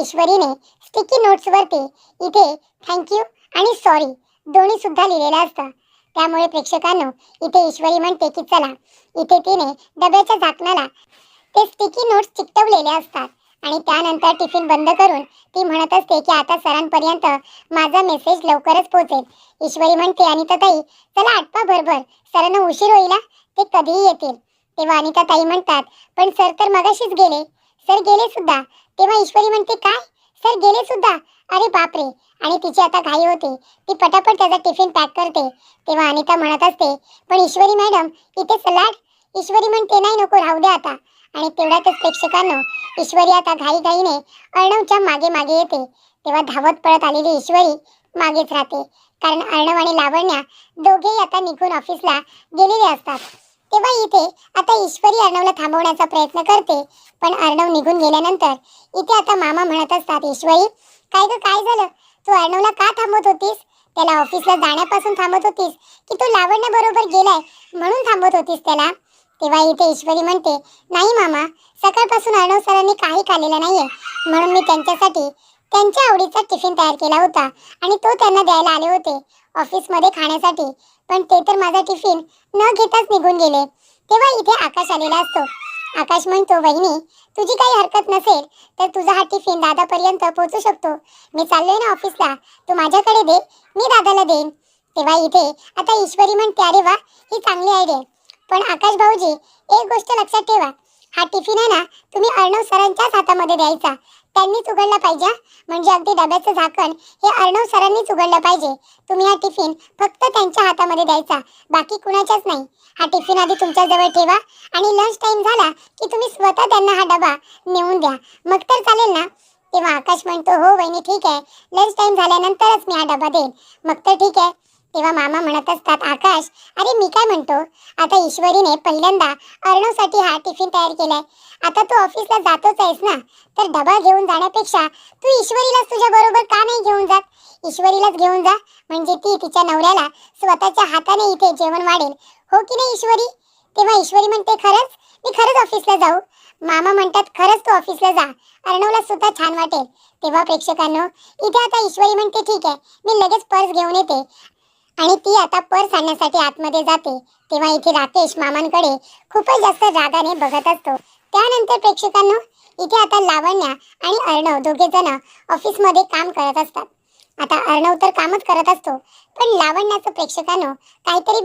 ईश्वरीने sticky notes वरती इथे thank you आणि सॉरी दोन्ही सुद्धा लिहिलेलं असतं. त्यामुळे प्रेक्षकांनो इथे ईश्वरी म्हणते की चला इथे तिने डब्याच्या झाकणाला ते स्टिकी नोट्स चिकटवलेले असतात आणि त्यानंतर टिफिन बंद करून ती म्हणत असते की आता सरांपर्यंत माझा मेसेज लवकरच पोहोचेल. ईश्वरी म्हणते आणि तताई चला आटपा भरभर. सरांना उशीर होईल ते कधीही येतील. तेव्हा अनिता ताई म्हणतात पण सर तर मगाशीच गेले. सर गेले सुद्धा. तेव्हा ईश्वरी म्हणते काय? सर गेले सुद्धा. अरे बापरे. आणि तिची आता घाई होते. ती पटापट त्याचा टिफिन पॅक करते. तेव्हा अनिता म्हणत असते पण ईश्वरी मॅडम इथे सलाड? ईश्वरी म्हणते नाही नको राहू दे आता. आणि तेवढ्यातच प्रेक्षकांना ईश्वरी आता घाई घाईने अर्णवच्या मागे मागे येते. तेव्हा धावत पळत आलेली ईश्वरी मागेच राहते. कारण अर्णव आणि लावण्या दोघेही आता निघून ऑफिसला गेलेले असतात. तेव्हा इथे ईश्वरी अर्णवला थांबवण्याचा प्रयत्न करते पण अर्णव निघून गेल्यानंतर इथे आता मामा म्हणत असतात ईश्वरी काय ग काय झालं? तू अर्णवला का थांबवत होतीस? त्याला ऑफिसला जाण्यापासून थांबत होतीस की तू लावण्या बरोबर गेलाय म्हणून थांबत होतीस त्याला? तेव्हा इथे ईश्वरी म्हणते नाही मामा सकाळपासून अर्णव सरांनी काही खाल्लेलं नाहीये. म्हणून मी त्यांच्यासाठी त्यांच्या आवडीचा टिफिन तयार केला होता आणि तो त्यांना द्यायला आले होते ऑफिसमध्ये खाण्यासाठी. पण ते तर माझा टिफिन न घेताच निघून गेले. तेव्हा इथे आकाश आलेला असतो. आकाश म्हणतो वहिनी तुझी काही हरकत नसेल तर तुझा हा टिफिन दादापर्यंत पोहोचू शकतो. मी चाललोय ना ऑफिसला. तू माझ्याकडे दे मी दादाला देईन. तेव्हा इथे आता ईश्वरी म्हणते अरे वा ही चांगली आयडिया पण आकाश भाऊजी एक गोष्ट लक्षात ठेवा. हा टिफिन आहे ना तुम्ही अर्णव सरांच्याच हातामध्ये द्यायचा. त्यांनीच उघडला पाहिजे म्हणजे अगदी डब्याचं झाकण हे अर्णव सरांनीच उघडलं पाहिजे. तुम्ही हा टिफिन फक्त त्यांच्या हातामध्ये द्यायचा बाकी कुणाच्याच नाही. हा टिफिन आधी तुमच्याजवळ ठेवा आणि लंच टाईम झाला की तुम्ही स्वतः त्यांना हा डबा नेऊन द्या. मग तर चालेल ना? तेव्हा आकाश म्हणतो हो वहिनी ठीक आहे. लंच टाईम झाल्यानंतरच मी हा डबा देईन. मग तर ठीक आहे. तेव्हा मामा म्हणत असतात आकाश अरे मी काय म्हणतो? आता ईश्वरीने पहिल्यांदा अर्णवसाठी हा टिफिन तयार केलाय. आता तू ऑफिसला जातोच आहेस ना? तर डबा घेऊन जाण्यापेक्षा तू ईश्वरीलाच तुझ्या बरोबर का नाही घेऊन जात? ईश्वरीलाच घेऊन जा. म्हणजे ती तिच्या नवऱ्याला स्वतःच्या हाताने इथे जेवण वाढेल. हो की नाही ईश्वरी? तेव्हा ईश्वरी म्हणते खरंच? मी खरंच ऑफिसला जाऊ. मामा म्हणतात खरंच तू ऑफिसला जा. अर्णवला सुद्धा छान वाटेल. तेव्हा प्रेक्षकांनो इथे आता ईश्वरी म्हणते ठीक आहे. मी लगेच पर्स घेऊन येते. आणि ती आता पर्स आणण्यासाठी आतमध्ये जाते. तेव्हा इथे राकेश मामांकडे खूपच जास्त रागाने बघत असतो. त्यानंतर प्रेक्षकांनो इथे आता लावण्या आणि अर्णव दोघे जण ऑफिसमध्ये काम करत असतात. आता अर्णव तर कामच करत असतो. पण लावण्याचं प्रेक्षकांनो काहीतरी